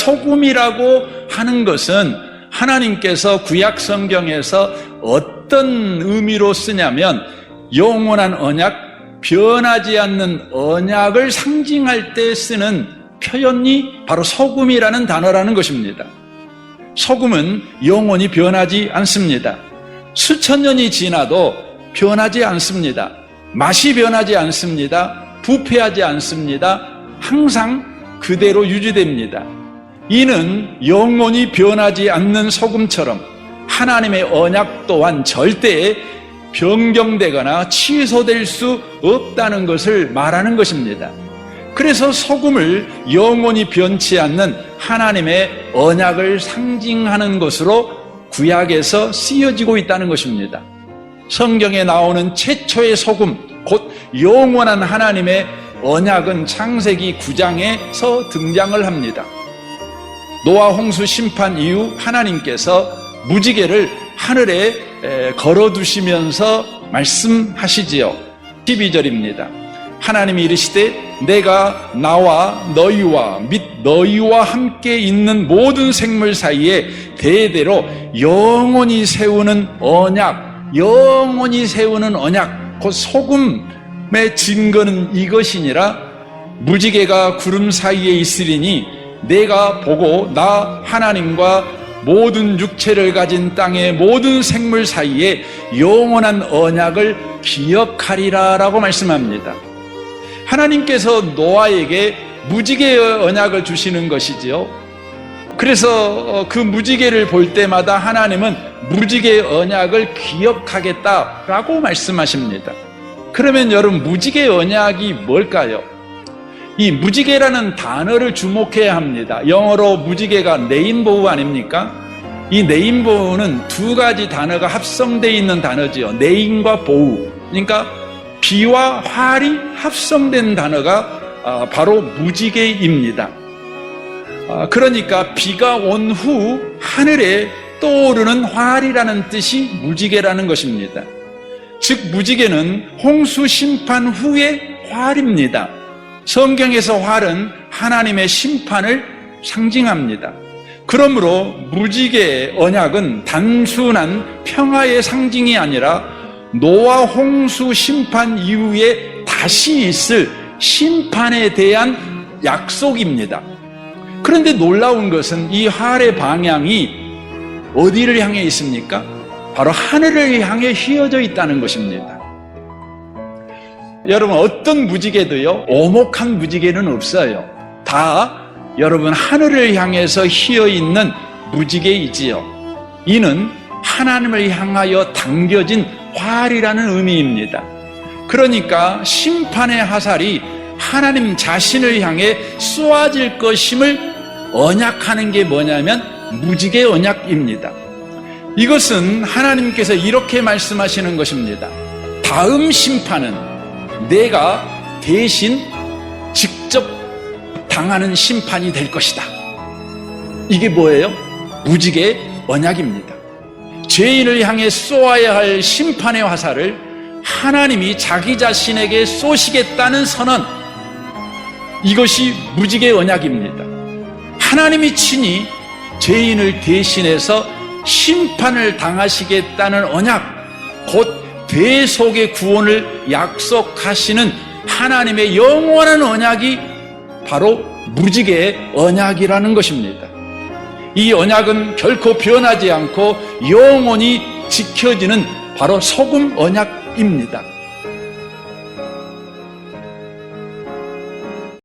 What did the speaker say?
소금이라고 하는 것은 하나님께서 구약 성경에서 어떤 의미로 쓰냐면 영원한 언약, 변하지 않는 언약을 상징할 때 쓰는 표현이 바로 소금이라는 단어라는 것입니다. 소금은 영원히 변하지 않습니다. 수천 년이 지나도 변하지 않습니다. 맛이 변하지 않습니다. 부패하지 않습니다. 항상 그대로 유지됩니다. 이는 영원히 변하지 않는 소금처럼 하나님의 언약 또한 절대 변경되거나 취소될 수 없다는 것을 말하는 것입니다. 그래서 소금을 영원히 변치 않는 하나님의 언약을 상징하는 것으로 구약에서 쓰여지고 있다는 것입니다. 성경에 나오는 최초의 소금, 곧 영원한 하나님의 언약은 창세기 9장에서 등장을 합니다. 노아 홍수 심판 이후 하나님께서 무지개를 하늘에 걸어두시면서 말씀하시지요. 12절입니다. 하나님이 이르시되 내가 나와 너희와 및 너희와 함께 있는 모든 생물 사이에 대대로 영원히 세우는 언약, 영원히 세우는 언약, 곧 소금의 증거는 이것이니라 무지개가 구름 사이에 있으리니 내가 보고 나 하나님과 모든 육체를 가진 땅의 모든 생물 사이에 영원한 언약을 기억하리라 라고 말씀합니다. 하나님께서 노아에게 무지개의 언약을 주시는 것이지요. 그래서 그 무지개를 볼 때마다 하나님은 무지개의 언약을 기억하겠다라고 말씀하십니다. 그러면 여러분 무지개의 언약이 뭘까요? 이 무지개라는 단어를 주목해야 합니다. 영어로 무지개가 네인보우 아닙니까? 이 네인보우는 두 가지 단어가 합성되어 있는 단어지요. 네인과 보우. 그러니까 비와 활이 합성된 단어가 바로 무지개입니다. 그러니까 비가 온 후 하늘에 떠오르는 활이라는 뜻이 무지개라는 것입니다. 즉 무지개는 홍수 심판 후의 활입니다. 성경에서 활은 하나님의 심판을 상징합니다. 그러므로 무지개의 언약은 단순한 평화의 상징이 아니라 노아 홍수 심판 이후에 다시 있을 심판에 대한 약속입니다. 그런데 놀라운 것은 이 활의 방향이 어디를 향해 있습니까? 바로 하늘을 향해 휘어져 있다는 것입니다. 여러분 어떤 무지개도요 오목한 무지개는 없어요. 다 여러분 하늘을 향해서 휘어 있는 무지개이지요. 이는 하나님을 향하여 당겨진 활이라는 의미입니다. 그러니까 심판의 화살이 하나님 자신을 향해 쏘아질 것임을 언약하는 게 뭐냐면 무지개 언약입니다. 이것은 하나님께서 이렇게 말씀하시는 것입니다. 다음 심판은 내가 대신 직접 당하는 심판이 될 것이다. 이게 뭐예요? 무지개 언약입니다. 죄인을 향해 쏘아야 할 심판의 화살을 하나님이 자기 자신에게 쏘시겠다는 선언. 이것이 무지개 언약입니다. 하나님이 친히 죄인을 대신해서 심판을 당하시겠다는 언약, 곧 대속의 구원을 약속하시는 하나님의 영원한 언약이 바로 무지개의 언약이라는 것입니다. 이 언약은 결코 변하지 않고 영원히 지켜지는 바로 소금 언약입니다.